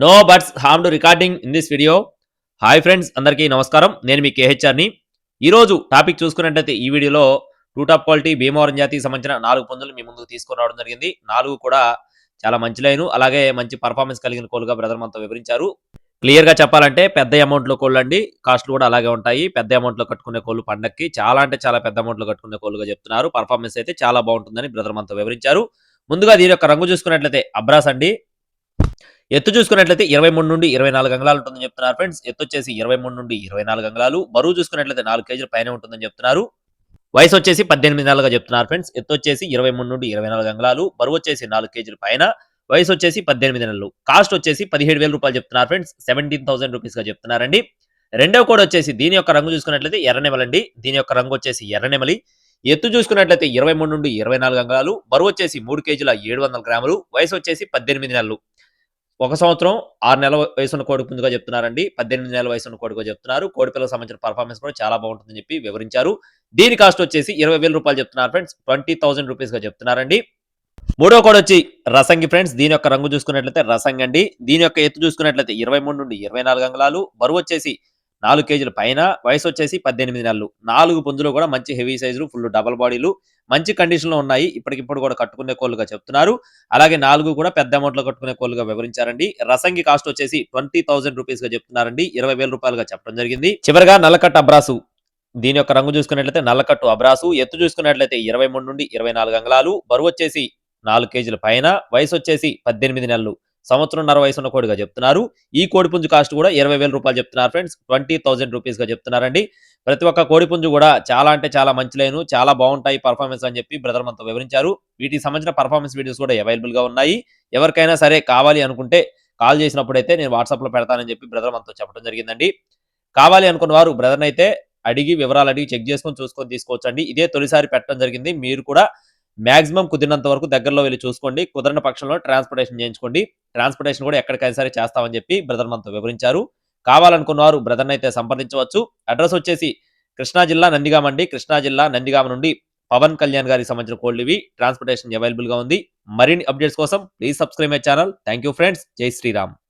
No butts harm to recording in this video hi friends అందరికీ నమస్కారం. నేను మీ కేహెచ్ఆర్ని. ఈరోజు టాపిక్ చూసుకున్నట్లయితే ఈ వీడియోలో టూ టాప్ క్వాలిటీ భీమవరం జాతికి సంబంధించిన నాలుగు పందులు మీ ముందుకు తీసుకుని రావడం జరిగింది. నాలుగు కూడా చాలా మంచి లైను అలాగే మంచి పర్ఫార్మెన్స్ కలిగిన కోలుగా బ్రదర్ మనతో వివరించారు. క్లియర్గా చెప్పాలంటే పెద్ద అమౌంట్లో కోళ్ళు అండి. కాస్ట్లు కూడా అలాగే ఉంటాయి. పెద్ద అమౌంట్లో కట్టుకునే కోళ్ళు పండక్కి చాలా అంటే చాలా పెద్ద అమౌంట్లో కట్టుకునే కోళ్ళుగా చెప్తున్నారు. పర్ఫార్మెన్స్ అయితే చాలా బాగుంటుందని బ్రదర్ మనతో వివరించారు. ముందుగా దీని యొక్క రంగు చూసుకున్నట్లయితే అబ్రాస్ అండి. ఎత్తు చూసుకున్నట్లయితే ఇరవై మూడు నుండి ఇరవై నాలుగు అంగళాలు ఉంటుందని చెప్తున్నారు ఫ్రెండ్స్. ఎత్తు వచ్చేసి ఇరవై మూడు నుండి ఇరవై నాలుగు అంగళాలు. బరువు చూసుకున్నట్లయితే నాలుగు కేజీల పైన ఉంటుందని చెప్తున్నారు. వయసు వచ్చేసి పద్దెనిమిది నెలలుగా చెప్తున్నారు ఫ్రెండ్స్. ఎత్తు వచ్చేసి ఇరవై మూడు నుండి ఇరవై నాలుగు అంగళాలు. బరువు వచ్చేసి నాలుగు కేజీల పైన. వయసు వచ్చేసి పద్దెనిమిది నెలలు. కాస్ట్ వచ్చేసి పదిహేడు వేల రూపాయలు చెప్తున్నారు ఫ్రెండ్స్. సెవెంటీన్ థౌసండ్ రూపీస్గా చెప్తున్నారండి. రెండవ కోడ్ వచ్చేసి దీని యొక్క రంగు చూసుకున్నట్లయితే ఎర్రనెమలండి దీని యొక్క రంగు వచ్చేసి ఎర్రనెమలి ఎత్తు చూసుకున్నట్లయితే ఇరవై మూడు నుండి ఇరవై నాలుగు అంగళాలు. బరువు వచ్చేసి మూడు కేజీల ఏడు వందల గ్రాములు. వయసు వచ్చేసి పద్దెనిమిది నెలలు. ఒక సంవత్సరం ఆరు నెలల వయసున్న కోడి పుంజుగా చెప్తున్నారండి పద్దెనిమిది నెలల వయసున్న కోడిగా చెప్తున్నారు. కోడి పిల్లలకు సంబంధించిన పర్ఫార్మెన్స్ కూడా చాలా బాగుంటుందని చెప్పి వివరించారు. దీని కాస్ట్ వచ్చేసి ఇరవై వేల రూపాయలు చెప్తున్నారు ఫ్రెండ్స్ ట్వంటీ థౌసండ్ రూపీస్గా చెప్తున్నారండి. మూడో కోడ్ వచ్చి రసంగి ఫ్రెండ్స్ దీని యొక్క రంగు చూసుకున్నట్లయితే రసంగ్ అండి దీని యొక్క ఎత్తు చూసుకున్నట్లయితే ఇరవై మూడు నుండి ఇరవై నాలుగు అంగళాలు. బరువు వచ్చేసి నాలుగు కేజీల పైన వయసు వచ్చేసి పద్దెనిమిది నెలలు. నాలుగు పుంజులు కూడా మంచి హెవీ సైజులు ఫుల్ డబల్ బాడీలు మంచి కండిషన్లో ఉన్నాయి. ఇప్పటికిప్పుడు కూడా కట్టుకునే కోళ్ళుగా చెప్తున్నారు. అలాగే నాలుగు కూడా పెద్ద అమౌంట్లో కట్టుకునే కోళ్ళుగా వివరించారండి. రసంగి కాస్ట్ వచ్చేసి ట్వంటీ థౌసండ్ రూపీస్గా చెప్తున్నారండి. ఇరవై వేల రూపాయలుగా చెప్పడం జరిగింది. చివరిగా నల్లకట్ట అబ్రాసు. దీని యొక్క రంగు చూసుకున్నట్లయితే నల్లకట్టు అబ్రాసు. ఎత్తు చూసుకున్నట్లయితే ఇరవై మూడు నుండి ఇరవై నాలుగు అంగళాలు. బరువు వచ్చేసి నాలుగు కేజీల పైన. వయసు వచ్చేసి పద్దెనిమిది నెలలు. సంవత్సరంన్నర వయసు ఉన్న కోడిగా చెప్తున్నారు. ఈ కోడిపుంజు కాస్ట్ కూడా ఇరవై వేల రూపాయలు చెప్తున్నారు ఫ్రెండ్స్. ట్వంటీ థౌసండ్ రూపీస్గా చెప్తున్నారండి. ప్రతి ఒక్క కోడిపుంజు కూడా చాలా అంటే చాలా మంచి లైను చాలా బాగుంటాయి పర్ఫార్మెన్స్ అని చెప్పి బ్రదర్ మనతో వివరించారు. వీటికి సంబంధించిన పర్ఫార్మెన్స్ వీడియోస్ కూడా అవైలబుల్గా ఉన్నాయి. ఎవరికైనా సరే కావాలి అనుకుంటే కాల్ చేసినప్పుడైతే నేను వాట్సాప్లో పెడతానని చెప్పి బ్రదర్ మనతో చెప్పడం జరిగిందండి. కావాలి అనుకున్న వారు బ్రదర్ అయితే అడిగి వివరాలు అడిగి చెక్ చేసుకొని చూసుకొని తీసుకోవచ్చండి. ఇదే తొలిసారి పెట్టడం జరిగింది. మీరు కూడా మాక్సిమం కుదిరినంత వరకు దగ్గరలో వెళ్ళి చూసుకోండి. కుదరని పక్షంలో ట్రాన్స్పోర్టేషన్ చేయించుకోండి. ట్రాన్స్పోర్టేషన్ కూడా ఎక్కడికైనా సరే చేస్తామని చెప్పి బ్రదర్ మనతో వివరించారు. కావాలనుకున్న వారు బ్రదర్ని అయితే సంప్రదించవచ్చు. అడ్రస్ వచ్చేసి కృష్ణా జిల్లా నందిగామ అండి. కృష్ణా జిల్లా నందిగామ నుండి పవన్ కళ్యాణ్ గారికి సంబంధించిన కోల్డ్ ఇవి. ట్రాన్స్పోర్టేషన్ అవైలబుల్గా ఉంది. మరిన్ని అప్డేట్స్ కోసం please subscribe my channel. Thank you friends. జై శ్రీరామ్.